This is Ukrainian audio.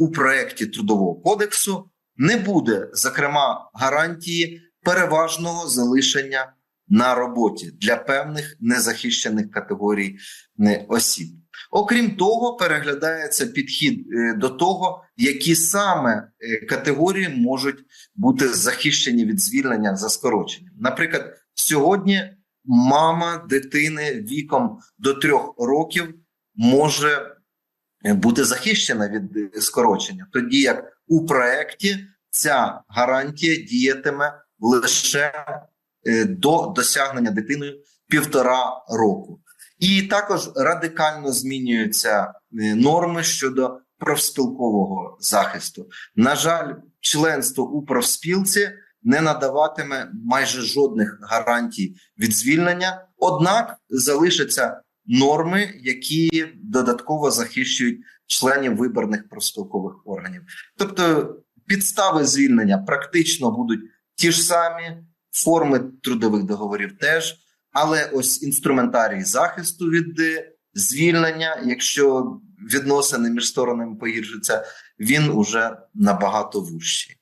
у проєкті трудового кодексу не буде, зокрема, гарантії переважного залишення на роботі для певних незахищених категорій е, осіб. Окрім того, переглядається підхід е, до того, які саме е, категорії можуть бути захищені від звільнення за скороченням. Наприклад, сьогодні мама дитини віком до трьох років може бути захищена від е, скорочення, тоді як у проєкті ця гарантія діятиме лише е, до досягнення дитиною півтора року. І також радикально змінюються е, норми щодо профспілкового захисту. На жаль, членство у профспілці не надаватиме майже жодних гарантій від звільнення однак залишаться норми, які додатково захищують членів виборних профспілкових органів. Тобто підстави звільнення практично будуть ті ж самі, форми трудових договорів теж. Але ось інструментарій захисту від е, звільнення, якщо відносини між сторонами погіршуються, він уже набагато вужчий.